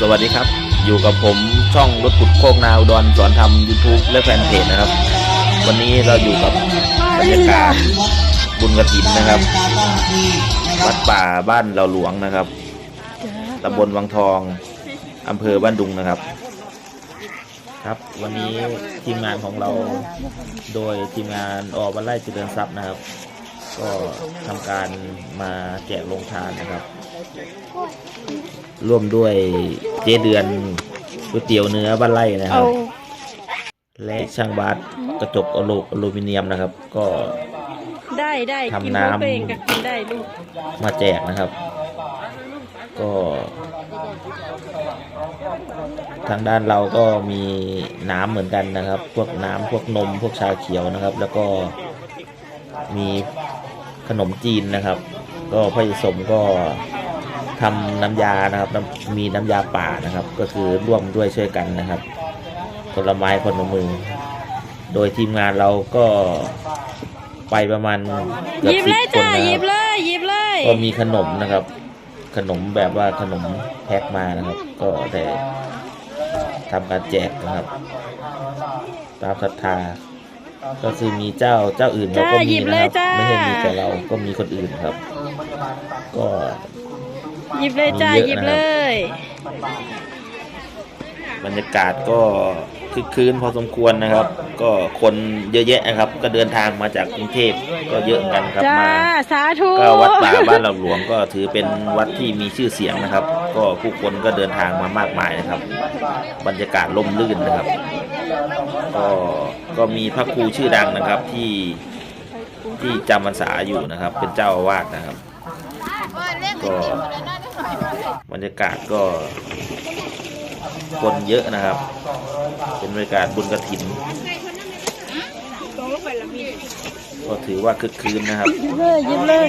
สวัสดีครับ อยู่กับผมช่องรถขุดโคกนาอุดรสอนทำ YouTube และแฟนเพจนะครับ วันนี้เราอยู่กับบรรยากาศบุญกระถินนะครับ วัดป่าบ้านเราหลวงนะครับตำบลวังทองอำเภอบ้านดุงนะครับ ครับวันนี้ทีมงานของเราโดยทีมงานอบันไล่เจริญทรัพย์นะครับ ก็ทำการมาแจกโรงทานนะครับ ร่วมด้วยเจเดือนก๋วยเตี๋ยวเนื้อบ้านไร่นะคเอารับ และช่างบาสกระจกอลูอลูมิเนียมนะครับ ก็ได้ได้ทำกินน้ำของตัวเองก็กินได้ลูกมาแจกนะครับ ก็ทางด้านเราก็มีน้ำเหมือนกันนะครับ พวกน้ำพวกนมพวกชาเขียวนะครับ แล้วก็มีขนมจีนนะครับ ก็พ่อใหญ่สมก็ ทำน้ำยานะครับน้ำมีน้ำยาป่านะครับ ก็คือร่วมด้วยช่วยกันนะครับคนละไม้คนละมือ โดยทีมงานเราก็ไปประมาณเกือบหยิบสิเลบยคนจ้านะหยิครับบเลยหยิบเลยก็มีขนมนะครับ ขนมแบบว่าขนมแพ็คมานะครับ ก็ได้ทำการแจกนะครับ ตามศรัทธาก็คือมีเจ้าเจ้าอื่นเราก็มีนะครับ ไม่ใช่มีแต่เราก็มีคนอื่นครับ ก็ หยิบเลยจ้ามีหเยยิอะบนะครับเลย บรรยากาศก็คึกคืนพอสมควรนะครับ ก็คนเยอะแยะนะครับ ก็เดินทางมาจากกรุงเทพก็เยอะเหมือนกันครับจ้ามาสาธุก็วัดป่าบ้านเราหลวงก็ถือเป็นวัดที่มีชื่อเสียงนะครับ ก็ผู้คนก็เดินทางมามากมายนะครับ บรรยากาศล่มลื่นนะครับ ก็ก็มีพระครูชื่อดังนะครับที่ที่จำพรรษาอยู่นะครับ เป็นเจ้าอาวาสนะครับ ก็บรรยากาศก็คนเยอะนะครับ เป็นบรรยากาศบุญกระถิน ก็ถือว่าคึกคืนนะครับหยิบเลยหยิบเลย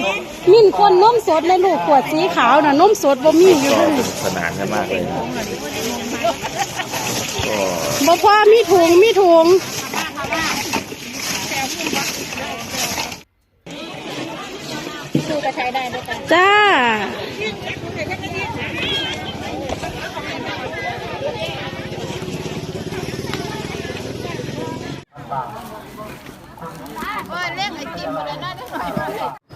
มิ่นคนนมสดเลยลูกขวดสีขาวน่ะนมสดบ่มีอยู่ก็เลยสนุกสนานกันมากเลยนะครับก็บ่พอมีถุงมีถุงจ้า จ้าเรื่นไอติมอะไรน่าจะหน่อย